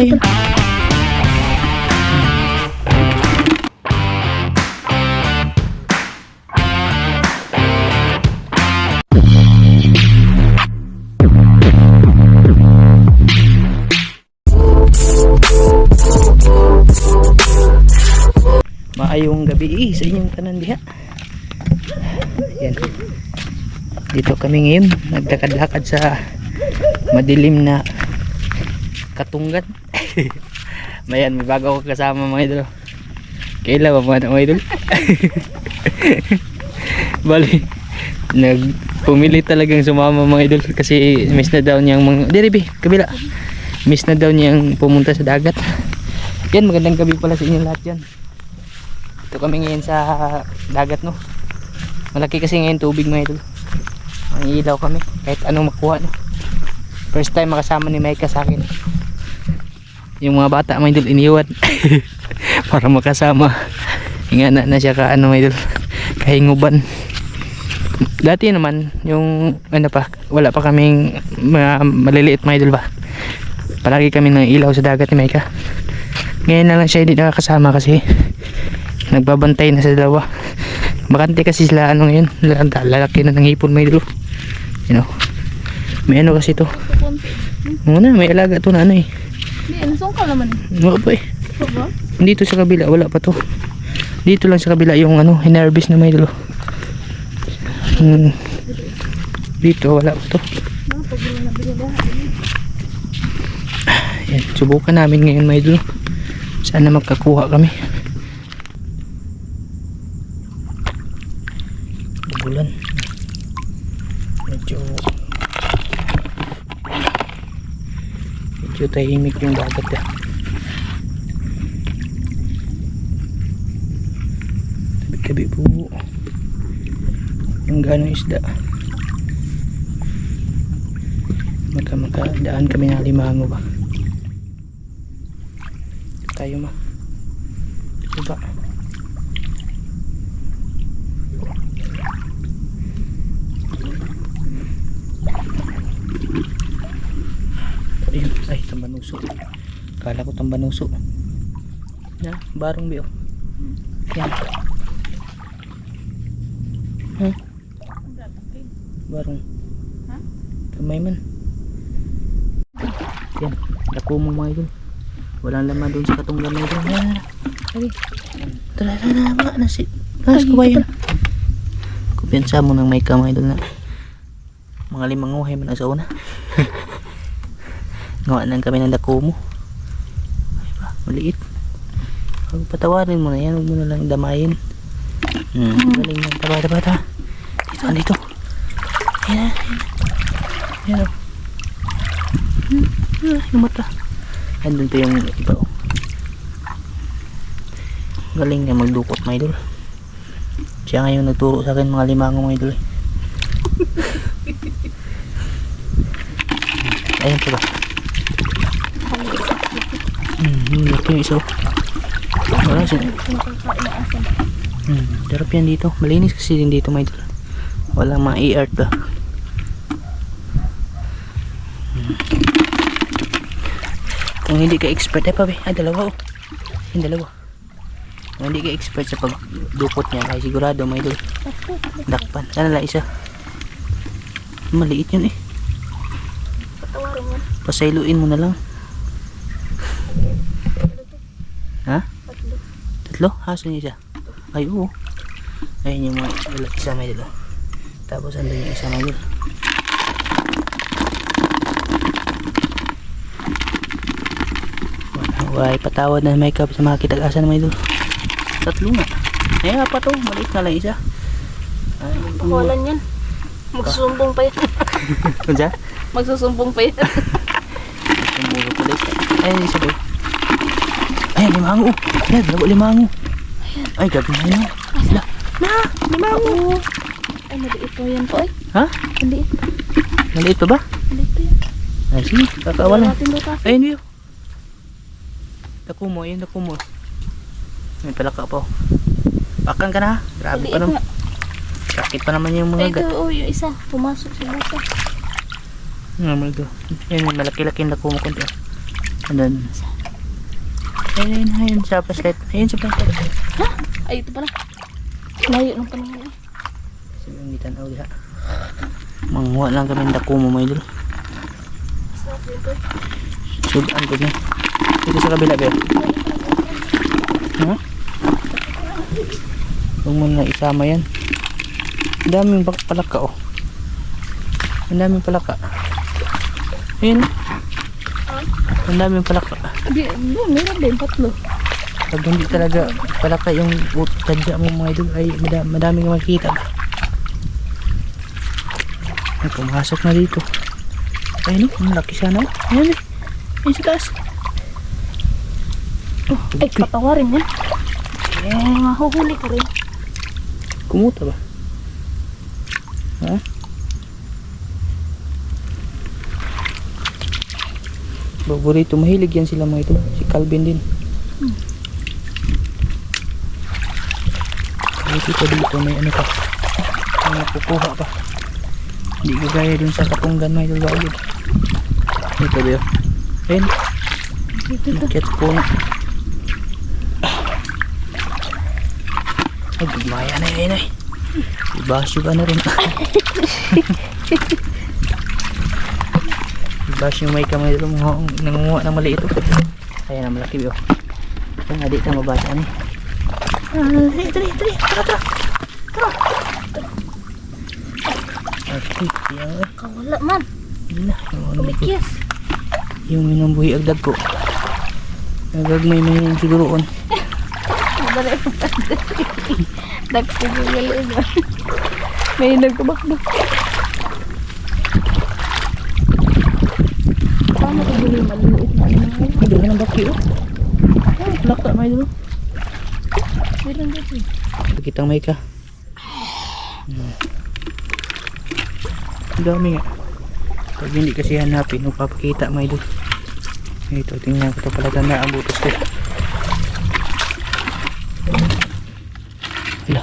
Maayong gabi eh, sa inyong tanan diha. Yan. Dito kami ngayon, naglakad-lakad sa madilim na katunggan. Mayan, may bago ako kasama mga idol. Kaila ba mga idol? Bali, nag pumili talagang sumama mga idol kasi miss na daw niyang mga Diribi, kabila. Miss na daw niyang pumunta sa dagat. Yan, magandang gabi pala sa inyo lahat yan. Ito kami ngayon sa dagat no. Malaki kasi ngayon tubig mga idol. Ang ilaw kami kahit anong makuha no. First time makasama ni Micah sa akin. Yung mga bata mga idol iniwan para makasama. Nga na, na siya ka ano mga idol kahinguban. Dati naman yung ano pa wala pa kaming mga maliliit mga idol ba. Palagi kami ng ilaw sa dagat ni Micah. Ngayon na lang siya hindi nakakasama kasi nagbabantay na sa dalawa bakante kasi sila ano ngayon lalaki lalaki na ng hipon may dulo you know may ano kasi to muna may alaga to na ano eh Hindi, nasong ka naman. wala pa eh? Baba? dito sa kabila wala pa to. Dito lang sa kabila yung ano hinarbis na may dulo. Hmm. dito wala pa to. Yan subukan namin ngayon may dulo. Sana magkakuha kami bulan medyo medyo tahimik yung dagat ah. tabi-tabi po. Yung ganong isda. Maka makadaan kami ng limango ba? Tayo ma. Diba ayun ay tambanuso kala ko tambanuso na? Barong biyo yan. Ha? Barong. Ha? kamay man. Yan. Dako mo mga idol. Walang laman doon sa katunggan na idol yan tara tara na mga nasi Mas ko ba yan kumpiyansa mo ng may kamay idol na. Mga limang uhay man sa una ngawa lang kami ng dako mo. Ay ba maliit. Huwag patawarin mo na yan huwag mo na lang damayin. Hmm, galing yan. Taba taba taba. Dito dito. Ayan na ayan na Hmm, ah, yung mata andun pa yung iba oh. galing niya magdukot mga idol. Siya ngayon nagturo sa akin mga limango mga idol eh. ayun pa ba hmm yung isa wala siya. Hmm darap yan dito. Malinis kasi din dito mga idol walang mga e-art ba kung hindi ka expert ay pabe ay dalawa oh. Yung dalawa. Kung hindi ka expert sa pagdukot niya ay sigurado may idol dakpan. Sana lang isa. Maliit yun eh. Pasailuin mo na lang ha? Tatlo. tatlo? haso niya siya ay oo ayun yung mga isa may dalawa tapos andun yung isa may dalawa Why, patawad na may kap sa mga kitag-asa na may dalawa tatlo nga ay apat to maliit na lang isa ay Pakawalan yan. Magsusumbong pa yan. siya? Magsusumbong pa yan. Tumuro pala isa. Ay, isa ba? Ay, limango. Ay, dalawa limango. Ay, gagawin na yun. Sila. Na, limango. Ay, maliit pa yan po. Ay, Ha? maliit. Maliit pa ba? Maliit pa yan. Ay, sige. Kakawalan. Ayun, yun. Dako mo, ayun, dako mo. May palaka pa. oh. Pakan ka na. Grabe Maliit pa naman. Sakit pa naman yung Ay, mga gat. ito, oh, yung isa. Pumasok sa buta. Normal to. Yan, yung malaki-laki na dako mo konti. oh. Ano, ano. Ayun, ayun, ayun, sa flashlight. Ayun, sa flashlight. Ha? Ay, ito pala. Layo ng panahon eh. Sige, tanaw diha. Manguha lang kami ng dako mo, may to. Sudan ko niya. Dito sa kabila, be. Ha? Huwag mo na isama yan. Ang daming palaka, oh. Ang daming palaka. Ayun. Ang daming palaka. Di, di, meron din tatlo. Pag hindi talaga palaka yung tadya mo mga idol, ay mada- madami ka makikita ba? Ay, pumasok na dito. Ay, no, ang laki sana. Ayan, eh. Ayun sa taas. Oh, ay, patawarin yan. Eh, mahuhuli ka rin. Kumuta ba? Ha? Paborito, mahilig yan sila mga ito. Si Calvin din. Dito dito may ano pa. May nakukuha pa. Hindi ko gaya dun sa katunggan mga idol bagid. Ito ba yun? Ayun, Dito to. Nakit po na. Ay, gumaya na yun ay. Ibasyo ka na rin. Ibasyo may kamay ito. Nangunguha ng mali ito. Kaya na malaki yun. Kaya nga di ka mabasa ni. Ah, dali, dali, dali. Tara, tara. Tara. Okay, yan ay. Kawala man. Yun na. Yung ano. Kumikyas. Yung minambuhi agdag ko. Nagagmay mo yung siguroon. Mabala yung Nagkugugali ba? May nagkabakbak. Paano ko buli maliit na ano? Hindi ka ng baki oh. Ah, Laka may dulo. Meron dito. eh. Pakitang may ka. Hmm. Dami nga. Pag hindi kasi hanapin, magpapakita may dulo. Ito, tingnan ko ito pala tanda ang butos ko. Hala.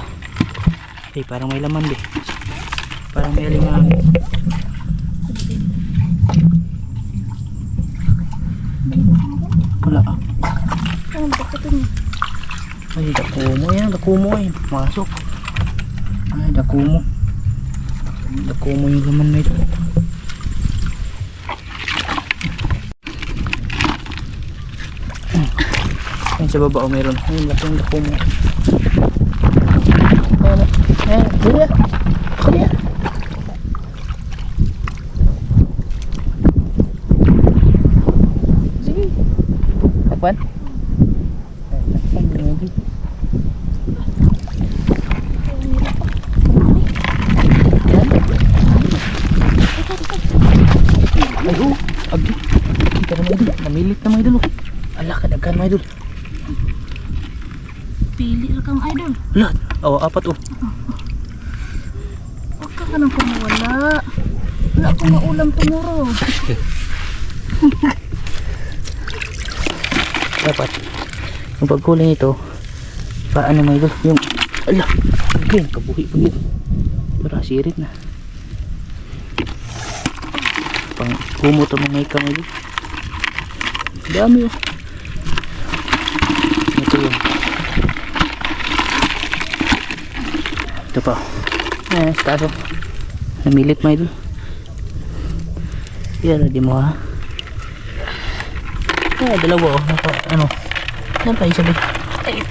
Ay, parang may laman din. Parang may alimango. Wala ah. Ano ba ito niya? Ay, dakumo yan. Dakumo ay. Masok. Ay, dakumo. Dakumo yung laman na ito. Ayun sa baba o meron. Ayun, laki yung dakumo. Ayun, ayun. Dili ah. Dili ah. Sige. Takpan? Ay, takpan. Grabe. Ay, oh, abdi. Kita na mga idol. Namilit na mga idol. oh. Ala, kadaghan mga idol. Pili lang kang idol. Ala, oh, apat oh. Huwag ka ka nang kumawala. Wala akong maulam tomorrow. Dapat. Yung pagkuling ito, paano mga idol? Yung, ala, again, kabuhi pa yun. Pero asirit na. Pang kumot ang mga idol. Dami oh. Ito yun. Ito pa. Eh, sa taas oh. Namilit mga idol. Pero di mo ha. Eh, dalawa oh. Naka, ano. Ano pa isa ba? Ay,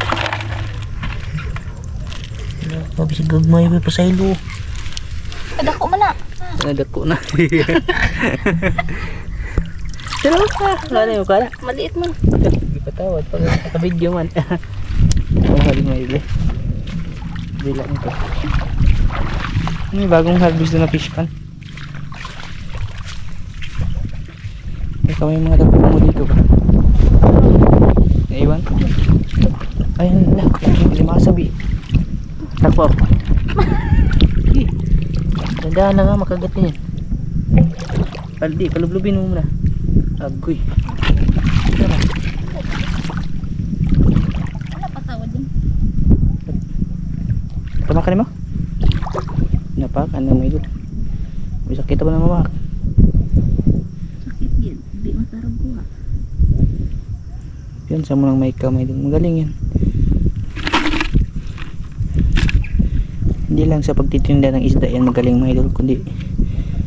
Mabisig gagmay pa pa sa ilo. ada ko man na. Nadako na. Pero ka, wala yung kala. Maliit man. Hindi patawad pag naka-video man. Ang hali mo ile. Bila nito. May bagong harvest na fish pan. Ikaw may mga dako mo dito ba? Naiwan? Ayun na, hindi makasabi. Takbo. Sige. Tandaan na nga, makagat niya. Paldi, kalublubin mo muna. Agoy. Tara. Wala patawad din. Pamakan mo? Napak, ano may ito? Bisa kita ba na mamak? Sakit yun. Di masarap ko ha. Yan sa munang may kamay doon. Magaling yan. Hindi lang sa pagtitinda ng isda yan magaling mga idol kundi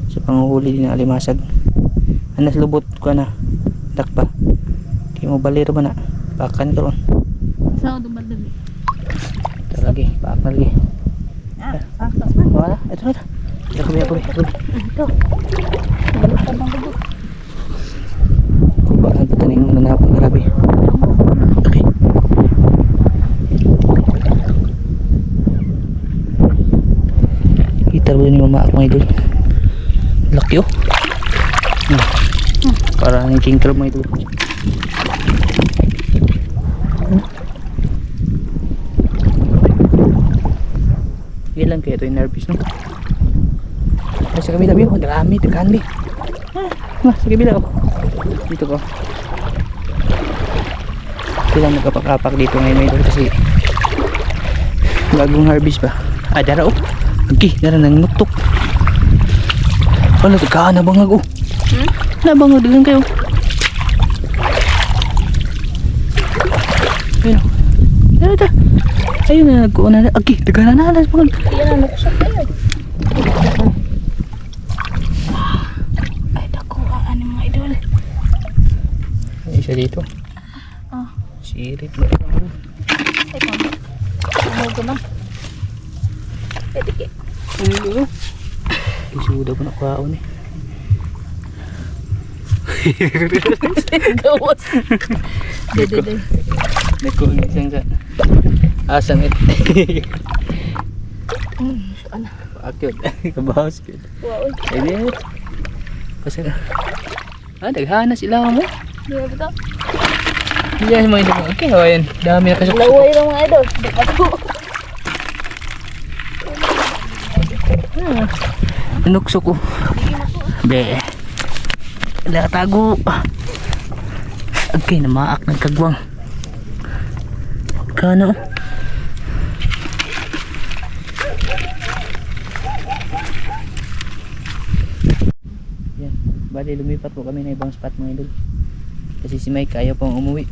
sa panguhuli din ng alimasag. Anas lubot ko na. Takpa. Kaya mo balir ba na? Pakan ka ron. Sa ako dumadali. Ito lagi. Paak na lagi. Wala. Ito na ito. Ito kubi kubi. Ito. Wala ka bang dugo? Kuba ang pataning mo na napang grabe. Okay. Ba ni mama ako idol? Laki oh. Hmm. Parang king crab mga idol. Ilan kaya ito yung nervous no? Ay, sa kabila biyo, dami, daghan bi. Ah, sa kabila oh. Dito ko. Sila nagkapak-apak dito ngayon idol kasi bagong harvest ba? Ah, dara oh. Okay, dara nang nutok. Wala, tagkaan na bangag oh. Hmm? Nabangag din kayo. Ayun oh. Dara, dara. Ayun na, nagkuuna na. Okay, tagkaan na na. Bangag. Iyan ang nuksak kayo. Ay, dakuhaan ni mga idol. Ay, isa dito. Ah, Sirit ba? ay. Tumugo na. Pwede ki. Ano? Isuda ko na kwaon eh. Gawas. Dede, dede. Nagkuhan siyang sa asang it. Akit. Kabahos kid. Wow, uy. Ay di. Kasi Ah, daghana sila mo. Di ba ito? Diyan mga ito. Okay, hawayan. Dami na kasok. Laway lang mga idol. Ito? Hmm. Nukso ko. Be. Wala tago. Okay, namaak ng kagwang. Kano? Yan. Bali, lumipat po kami ng ibang spot mga idol. Kasi si Mike ayaw pang umuwi.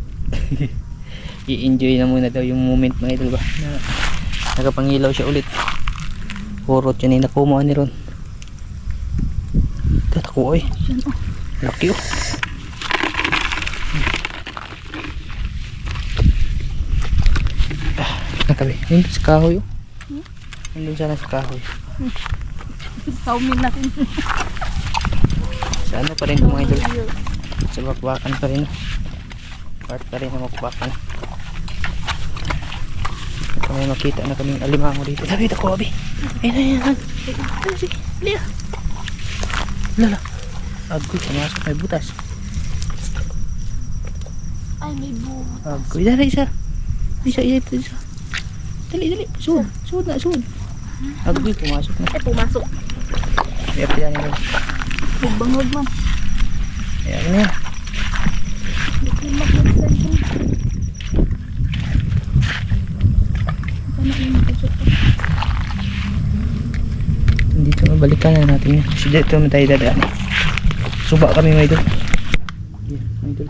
I-enjoy na muna daw yung moment mga idol ba. Na, nakapangilaw siya ulit. Kurot yun ay nakuha ni Ron. Ito, tako. Yan, oh. Laki oh. Ah, nakabi. Nandun sa kahoy oh. Nandun sana sa kahoy. Saumin natin. Sa ano pa rin mga idol. Sa bakbakan pa rin. Part pa rin na bakbakan. Ito may makita na kaming alimango dito. Sabi, tako abi. Ayun, ayun, ayun. Lala. Agoy, pumasok may butas. Ay, may buo. Agoy, dali isa. Isa, isa, isa. Dali, dali. Suod. Suod na, suod. Agoy, pumasok na. Ay, pumasok. Kaya pa yan yun. Bubangod man. Kaya na? Dito na balikan na natin yun. Kasi dito naman tayo dadaan. Suba kami mga idol. Yeah, mga idol.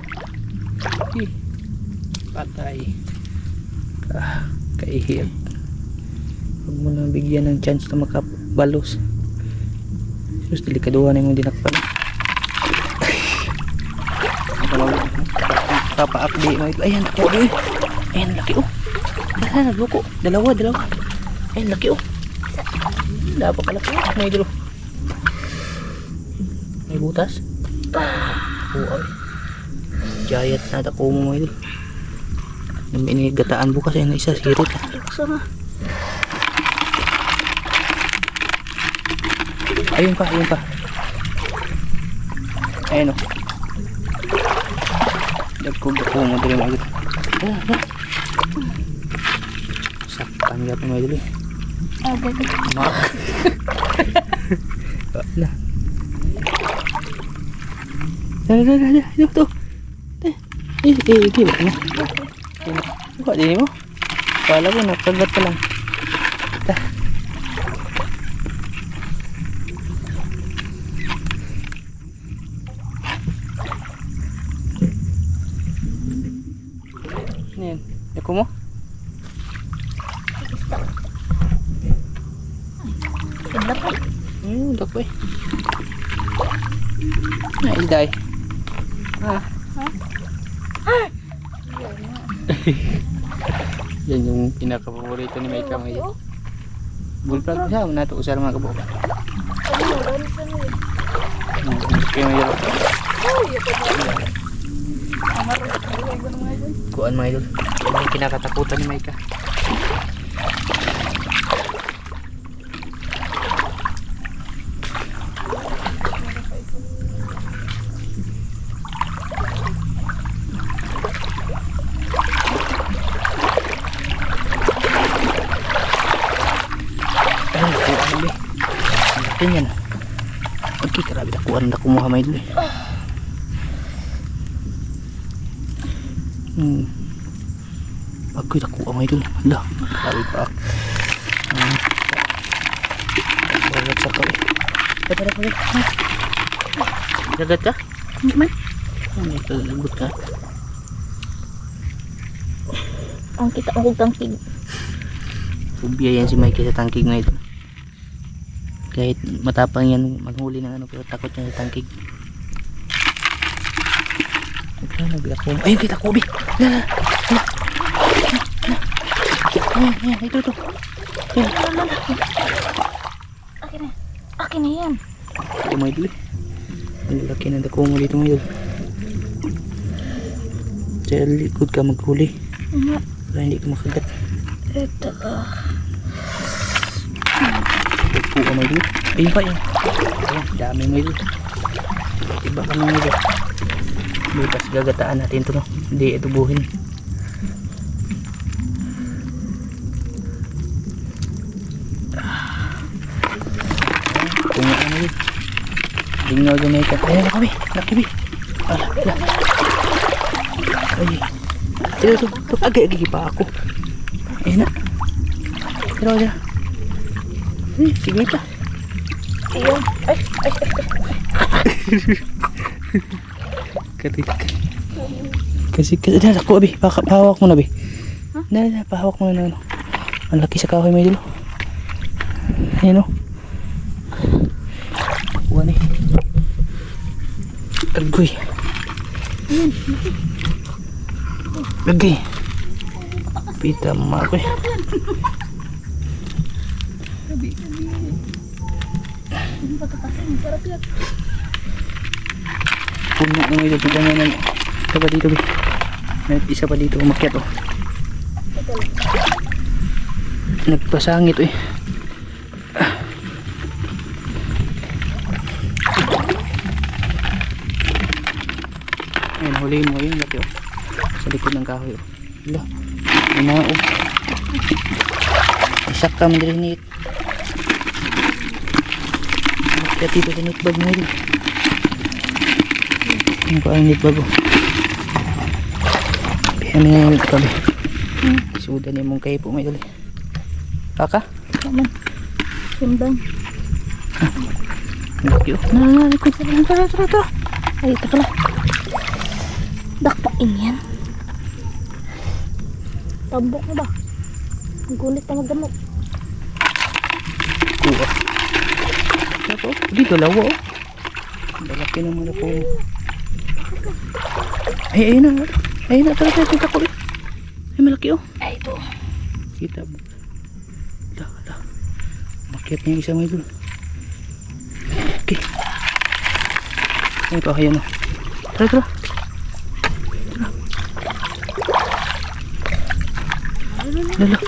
Eh, patay. Ah, kaihiyag. Huwag mo nang bigyan ng chance na makabalos. Sus, delikaduhan na yung dinakpan. Papa-update mga idol. Ayan, ako eh. Ayan, laki oh. Dala, nagloko. Dalawa, dalawa. Ayan, laki oh. Dapat kalaki oh. Mga idol oh. May butas. Oo ay. Giant na dako mo mga idol. Yung inigataan bukas ayun na isa sirit. Bukso Ayun pa, ayun pa. Ayun oh. Dagko dako mo dali mga idol. Ah, ah. Saktan pa. Ah, bago. Mak. na. Dali, dali, dali. Dito, to. Eh, eh, eh, eh, mo. Buka din mo. Kala ko, nakagat ka lang. Ta. Ano yan? Dako mo? Pa. Hmm, dako eh. Ah, isda eh. Ah. Yan yung pinaka-paborito ni Mika mga Oh, Bullfrog siya, nato usar mga kabo. ano, dami sa nyo. Hmm, kaya may yelo. Oh, Kuan mga idol. Yan yung kinakatakutan ni laki niyan. Okay, grabe na kuan na kumuha mga idol. eh. Hmm. Agoy na kuha mga idol. Hala, grabe pa. Ah. Dagat sa kawin. Dagat, dagat, dagat. Dagat ka? Hindi man. Ano kalabot ka? Ang kita ang tangkig. Ubia yan si Mikey sa tangkig na ito. Kahit matapang yan maghuli ng ano pero takot yan sa tangkig. Ito na ko. Ayun kita ko, Ubi. La, la, la. Ayan, ayan, ito, ito. Ayan. Akin na. Akin na yan. Ito mga idol eh. Ang laki ng dako mo dito mga idol. Sa likod ka maghuli. Para hindi ka makagat. Ito ka mga idol. Ayun pa yun. Ayan, dami mga idol. Iba ka mga idol. Bukas gagataan natin ito no. Hindi ito buhin. Kung ano yun. Lingaw dyan na ito. Ayan na kami. Laki bi. Ala, ala. Ay. Ito, ito. ito. Agay, agay pa ako. Ayan na. Pero, ayan. Ay, sige pa. Ayun. Ay, ay, Katit. Kasi, kasi, na, ako, abi. Paka, pahawak mo na, abi. Na, na, pahawak mo na, na, ano. Ang laki sa kahoy, may dulo. Ayan, o. Kuha ni. Agoy. Agay. Pita mo ako eh. Gabi, gabi. Hindi pa tatasin. Sarap yan. Puno mo ito. Mo na. Isa pa dito, bi. May isa pa dito umakyat, oh. Nagpasangit, eh. Ayan, huliin mo yun, laki, oh. Sa likod ng kahoy, oh. May mga, oh. Isak ka, mandrinit. Kaya dito sa nitbag mo, yun. Pa ang nitbag, oh. Ano nga yung nitbag, eh. Sudan ni mong kayo po, may dali. Kaka? Kaman. Simbang. Laki, oh. Na, na, likod. Tara, tara, tara, tara. Ay, ito pala. Dakpain yan. Tambok mo ba? Ang gulit na magdamok. Kuha. Dito lawa oh. Malaki naman ako. Ay, ayun na. Ayun na, tara, tara, ko. Ay, malaki oh. Ay, ito. Kita mo. La, la. Makiat niya isa mo idol. Okay. Ay, kahayan na. Tara, tara. Tara. Lala.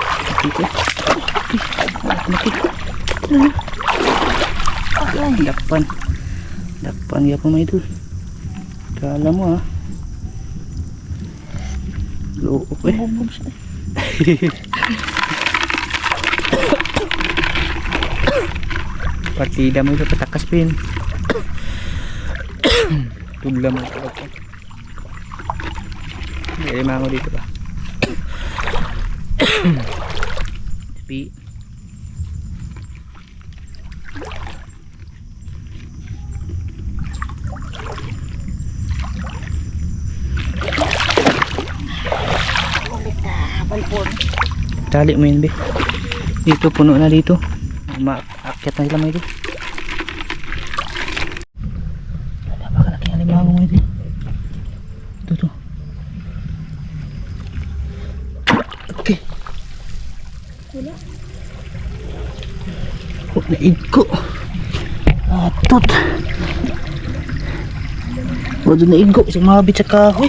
Dito. Okay. Malaki. Lala. Ay, dakpan. Dakpan ya mga idol. Kala mo ha. Loob eh. Partida mo ito patakas pin. Tugla mo ito. Hindi mo dito ba? Tapi Tali mo yun, be. Dito, puno na dito. Maakyat na sila mga idol. Napakalaki ang limango mga idol. Ito, ito. Okay. Wala. Oh, naigo. Atot. Wala naigo. Isang mabit sa kahoy.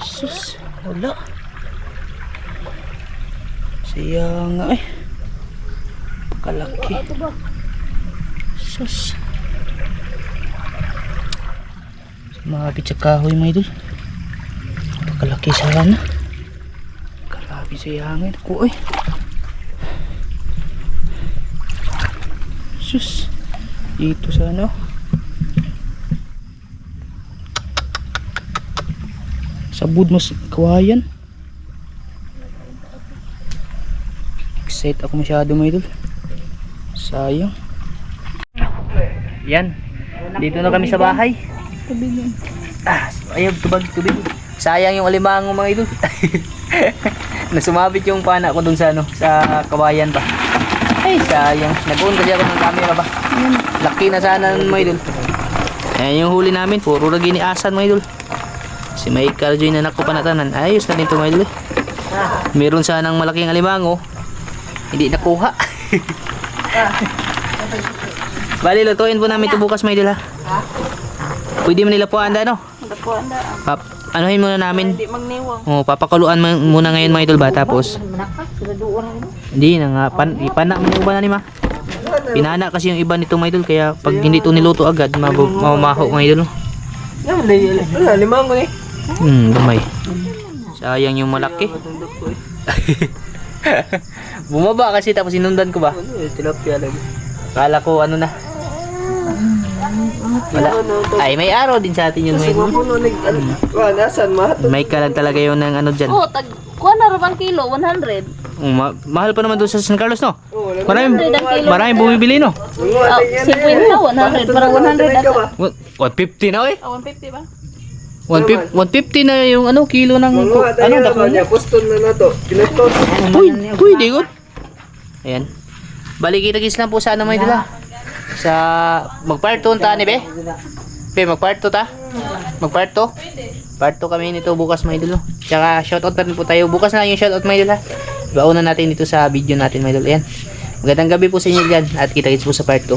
Sus. Wala. Siya nga eh. Kalaki. Sus. Mabit sa kahoy mga idol. Kalaki sana. Grabe sa hangin ko eh. Sus. Dito sa ano. Sabud mas kawayan. Excited ako masyado mga idol. Sayang. Yan. Dito na kami sa bahay. Kabilin. Ah, ayaw tubag tubig. Sayang yung alimango mga idol. Nasumabit yung pana ko dun sa ano, sa kawayan pa. Ay, sayang. Nag-on kasi ako ng camera ba. Laki na sana ng mga idol. Ayan yung huli namin. Puro lagi ni Asan mga idol. Si Michael Joy na naku panatanan. Ayos na din ito mga idol. eh. Meron sanang malaking alimango. Hindi nakuha. Bali, lutuin po namin ito bukas mga idol ha. Pwede mo nila po anda no? Nagkuhan na. Pap anuhin muna namin. Hindi magniwang. Oh, papakuluan muna ngayon mga idol ba tapos hindi na nga pan ipana mo ba na ni ma. Pinana kasi yung iba nito mga idol kaya pag hindi to niluto agad mamamaho mga idol. Wala, limang ko ni. Hmm, gamay. Sayang yung malaki. Bumaba kasi tapos sinundan ko ba? Ano eh, tilapia lagi. Kala ko ano na. Wala. Ay, may araw din sa atin yun Kasi idol. mapuno nag, ano, wala, nasan, mahatod. May kalag talaga yun ng ano dyan. Oh, tag kuha na raman kilo, 100. Oh, ma- mahal pa naman doon sa San Carlos no? Oo, wala. Maraming, 100 ang kilo. maraming bumibili no? Oh, ating yan 50, eh. 100. Parang 100 ka ba? ata. What, 150 na eh? Oh, 150 ba? 150, 150 na yung ano kilo ng Mga ano yan dako niya, poston na na to. Pinutos. Uy, uy, di good. Ayan. Bali kita kis lang po sa ano may dala. Sa mag-part 2 ta ni be. Be, mag-part 2 ta. Mag-part 2. Part 2 kami nito bukas may idol. Tsaka shoutout na rin po tayo. Bukas na lang yung shoutout may idol ha. Bauna natin dito sa video natin may idol. Ayan. Magandang gabi po sa inyo dyan at kita kits po sa part 2.